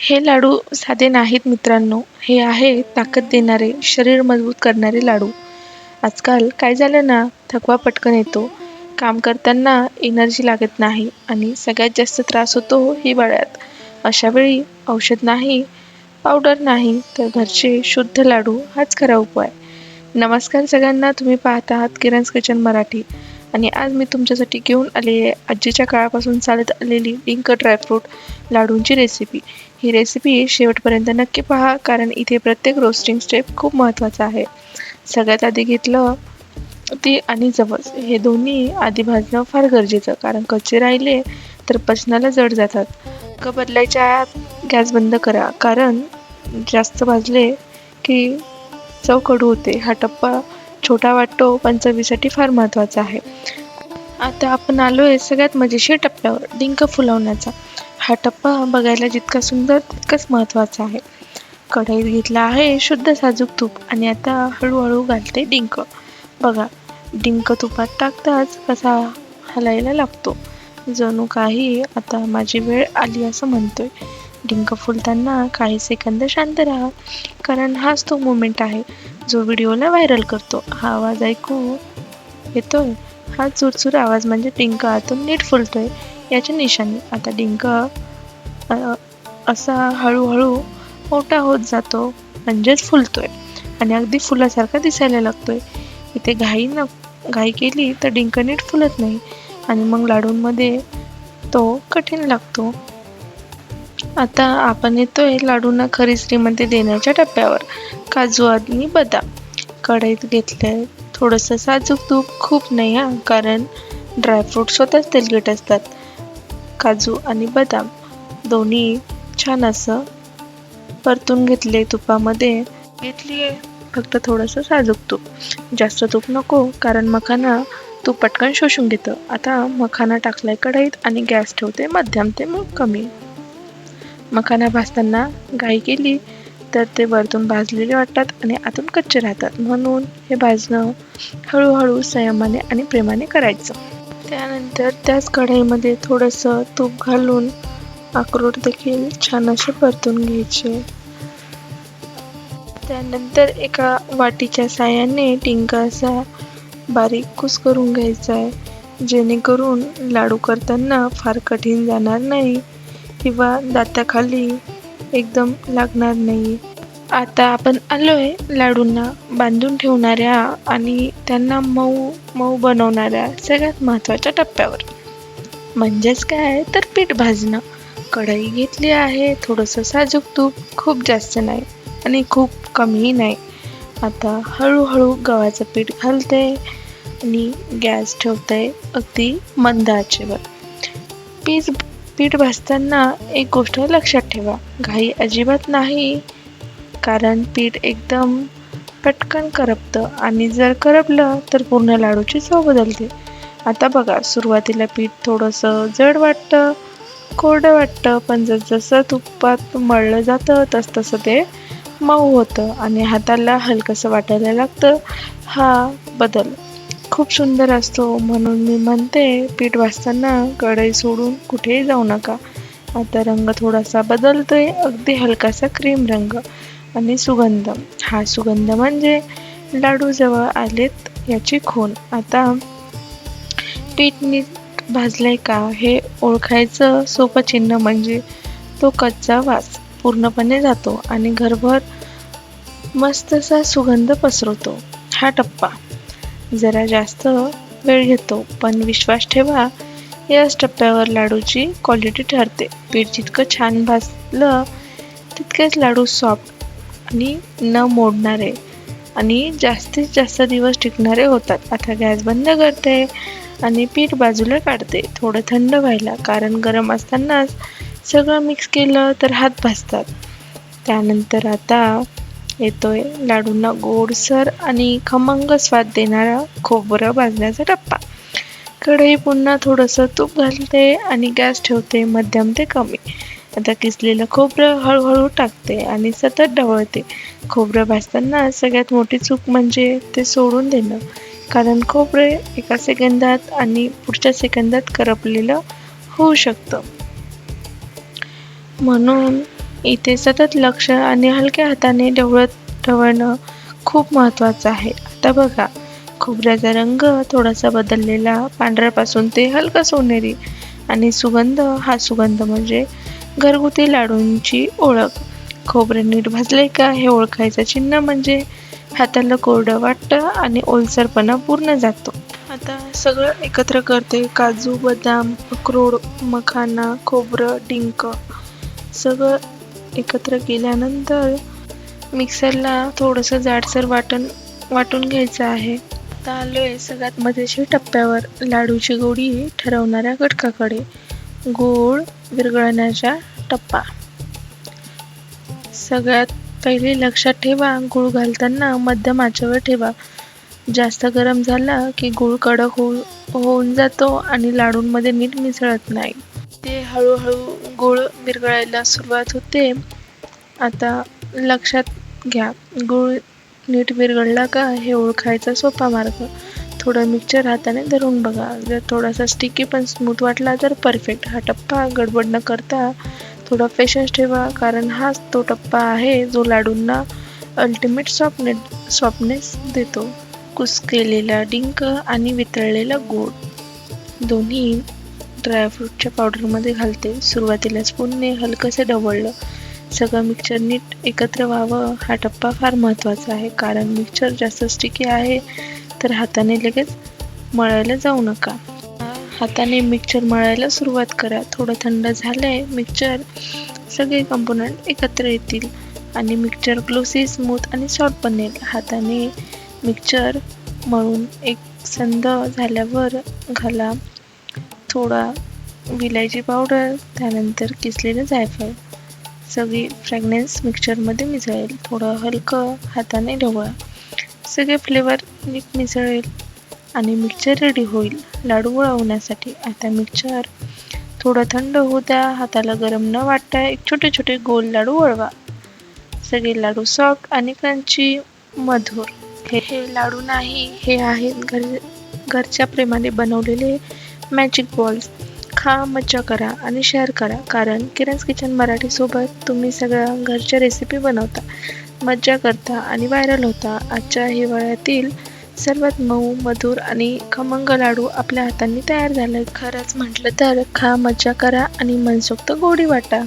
हे लाडू साधे नाहीत मित्रांनो. हे आहे ताकद देणारे शरीर मजबूत करणारे लाडू. आजकाल काय झालं ना थकवा पटकन येतो. काम करताना एनर्जी लागत नाही आणि सगळ्यात जास्त त्रास होतो हिवाळ्यात. अशावेळी औषध नाही पावडर नाही तर घरचे शुद्ध लाडू हाच खरा उपाय. नमस्कार सगळ्यांना तुम्ही पाहत आहात किरण's किचन मराठी. आणि आज मी तुमच्यासाठी घेऊन आले आहे आजीच्या काळापासून चालत आलेली डिंक ड्रायफ्रूट लाडूंची रेसिपी ही रेसिपी शेवटपर्यंत नक्की पहा कारण इथे प्रत्येक रोस्टिंग स्टेप खूप महत्त्वाचा आहे. सगळ्यात आधी घेतलं ती आणि जवस. हे दोन्ही आधी भाजणं फार गरजेचं कारण कच्चे राहिले तर पचनाला जड जातात. क बदलायच्या आत गॅस बंद करा कारण जास्त भाजले की चव कडू होते. हा टप्पा छोटा वाटतो पण चवीसाठी फार महत्त्वाचा आहे. आता आपण आलो आहे सगळ्यात मजेशीर टप्प्यावर डिंक फुलवण्याचा. हा टप्पा बघायला जितका सुंदर तितकाच महत्त्वाचा आहे. कढईत घेतला आहे शुद्ध साजूक तूप आणि आता हळूहळू घालते डिंक. बघा डिंक तुपात टाकताच कसा हलायला लागतो. जणू काही आता माझी वेळ आली असं म्हणतोय. डिंक फुलताना काही सेकंद शांत राहा कारण हाच तो मोमेंट आहे. जो व्हिडिओला व्हायरल करतो. हा आवाज ऐकू येतोय. हा चुरचुर आवाज म्हणजे डिंक आतून नीट फुलतोय. याची निशाणी आता डिंक असा हळूहळू मोठा होत जातो म्हणजेच फुलतोय. आणि अगदी फुलासारखा दिसायला लागतोय. इथे घाई न घाई केली तर डिंक नीट फुलत नाही. आणि मग लाडूंमध्ये तो कठीण लागतो. आता आपण येतोय लाडूंना खरी श्रीमंती देण्याच्या टप्प्यावर. काजू आणि बदाम. कढईत घेतलंय थोडंसं साजूक तूप खूप नाही हा कारण ड्रायफ्रूट स्वतःच तेलगट असतात. काजू आणि बदाम दोन्ही छान असं परतून घेतले तुपामध्ये. घेतली आहे फक्त थोडंसं साजूक तूप. जास्त तूप नको कारण मखाना तूप पटकन शोषून घेतं. आता मखाना टाकलाय कढईत आणि गॅस ठेवते मध्यम ते मग कमी. मखाना भाजताना घाई केली तर ते वरतून भाजलेले वाटतात आणि आतून कच्चे राहतात. म्हणून हे भाजणं हळूहळू संयमाने आणि प्रेमाने करायचं. त्यानंतर त्याच कढाईमध्ये थोडंसं तूप घालून अक्रोड देखील छान असे परतून घ्यायचे. त्यानंतर एका वाटीच्या साह्याने टिंका असा बारीक कुस करून घ्यायचा आहे जेणेकरून लाडू करताना फार कठीण जाणार नाही. किंवा दाताखाली एकदम लागणार नाही आता आपण आलो आहे लाडूंना बांधून ठेवणाऱ्या आणि त्यांना मऊ मऊ बनवणाऱ्या सगळ्यात महत्त्वाच्या टप्प्यावर. म्हणजेच काय? तर पीठ भाजणं. कढई घेतली आहे थोडंसं साजूक तूप खूप जास्त नाही आणि खूप कमीही नाही. आता हळूहळू गव्हाचं पीठ घालते आणि गॅस ठेवते अगदी मंद आचेवर. पीठ पीठ भाजताना एक गोष्ट लक्षात ठेवा. घाई अजिबात नाही कारण पीठ एकदम पटकन करपतं आणि जर करपलं तर पूर्ण लाडूची चव बदलते. आता बघा सुरुवातीला पीठ थोडंसं जड वाटतं कोरडं वाटतं पण जसजसं तुपात मळलं जातं तसतसं ते मऊ होतं आणि हाताला हलकंसं वाटायला लागतं. हा बदल. खूप सुंदर असतो म्हणून मी म्हणते पीठ वाजताना कढई सोडून कुठेही जाऊ नका. आता रंग थोडासा बदलतोय अगदी हलकासा क्रीम रंग आणि सुगंध. हा सुगंध म्हणजे लाडू जवळ आलेत याची खून आता पीठ नीट भाजलंय का हे ओळखायचं सोपं चिन्ह म्हणजे तो कच्चा वास पूर्णपणे जातो आणि घरभर मस्तसा सुगंध पसरवतो. हा टप्पा. जरा जास्त वेळ घेतो. पण विश्वास ठेवा याच टप्प्यावर लाडूची क्वालिटी ठरते. पीठ जितकं छान भाजलं तितकेच लाडू सॉफ्ट आणि न मोडणारे आणि जास्तीत जास्त दिवस टिकणारे होतात. आता गॅस बंद करते आणि पीठ बाजूला काढते. थोडं थंड व्हायला कारण गरम असतानाच सगळं मिक्स केलं तर हात भाजतात. त्यानंतर आता येतोय. लाडूंना गोडसर आणि खमंग स्वाद देणारा खोबरं भाजण्याचा टप्पा. कढई पुन्हा थोडंसं तूप घालते आणि गॅस ठेवते मध्यम ते कमी. आता किसलेलं खोबरं हळूहळू टाकते आणि सतत ढवळते. खोबरं भाजताना सगळ्यात मोठी चूक म्हणजे ते सोडून देणं. कारण खोबरे एका सेकंदात आणि पुढच्या सेकंदात करपलेलं होऊ शकतं. म्हणून इथे सतत लक्ष आणि हलक्या हाताने ढवळत ढवळणं खूप महत्त्वाचं आहे. आता बघा खोबऱ्याचा रंग थोडासा बदललेला पांढऱ्यापासून ते हलका सोनेरी आणि सुगंध हा सुगंध म्हणजे घरगुती लाडूंची ओळख. खोबरे नीट भाजले का हे ओळखायचं चिन्ह म्हणजे हाताला कोरडं वाटतं आणि ओलसरपणा पूर्ण जातो. आता सगळं एकत्र करते. काजू बदाम अक्रोड मखाना खोबरं डिंक सगळं एकत्र केल्यानंतर मिक्सरला थोडंसं जाडसर वाटण वाटून घ्यायचं आहे. आता आलो आहे सगळ्यात मजेशीर टप्प्यावर लाडूची गोडी ठरवणाऱ्या घटकाकडे गूळ विरघळण्याचा टप्पा. सगळ्यात पहिले लक्षात ठेवा गूळ घालताना मध्यम आचेवर ठेवा. जास्त गरम झाला की गूळ कडक होऊ होऊन जातो आणि लाडूंमध्ये नीट मिसळत नाही. ते हळूहळू गूळ विरघळायला सुरुवात होते. आता लक्षात घ्या गूळ नीट विरघळला का हे ओळखायचा सोपा मार्ग. थोडं मिक्सर हाताने धरून बघा. जर थोडासा स्टिकी पण स्मूथ वाटला तर परफेक्ट हा टप्पा गडबड न करता थोडा पेशन्स ठेवा कारण हाच तो टप्पा आहे जो लाडूंना अल्टिमेट सॉफ्टने सॉफ्टनेस देतो. कुस्केलेला डिंक आणि वितळलेला गूळ. दोन्ही ड्रायफ्रूटच्या पावडरमध्ये घालते. सुरुवातीला स्पूनने हलकंसं ढवळलं. सगळं मिक्सचर नीट एकत्र व्हावं हा टप्पा फार महत्त्वाचा आहे. कारण मिक्सचर जास्त स्टिकी आहे तर हाताने लगेच मळायला जाऊ नका. हाताने मिक्सचर मळायला सुरुवात करा. थोडं थंड झालंय मिक्सचर सगळे कंपोनंट एकत्र येतील. आणि मिक्सचर ग्लोसी स्मूथ आणि सॉफ्ट बनेल. हाताने मिक्सचर मळून एक संद झाल्यावर घाला. थोडा विलायची पावडर त्यानंतर किसलेलं जायफळ. सगळी फ्रॅग्नेन्स मिक्सचरमध्ये मिसळेल. थोडं हलकं हाताने ढवळा. सगळे फ्लेवर नीट मिसळेल आणि मिक्सचर रेडी होईल. लाडू वळवण्यासाठी आता मिक्सचर थोडं थंड होऊ द्या. हाताला गरम न वाटता एक छोटे छोटे गोल लाडू वळवा. सगळे लाडू सॉफ्ट आणि क्रंची मधुर. हे हे लाडू नाही. हे आहेत घर घरच्या प्रेमाने बनवलेले मॅजिक बॉल्स खा मज्जा करा आणि शेअर करा. कारण किरण's किचन मराठीसोबत तुम्ही सगळ्या घरच्या रेसिपी बनवता. मज्जा करता आणि व्हायरल होता. आजच्या हिवाळ्यातील सर्वात मऊ मधुर आणि खमंग लाडू आपल्या हातांनी तयार झाले खरंच म्हटलं तर खा मज्जा करा आणि मनसोक्त गोडी वाटा.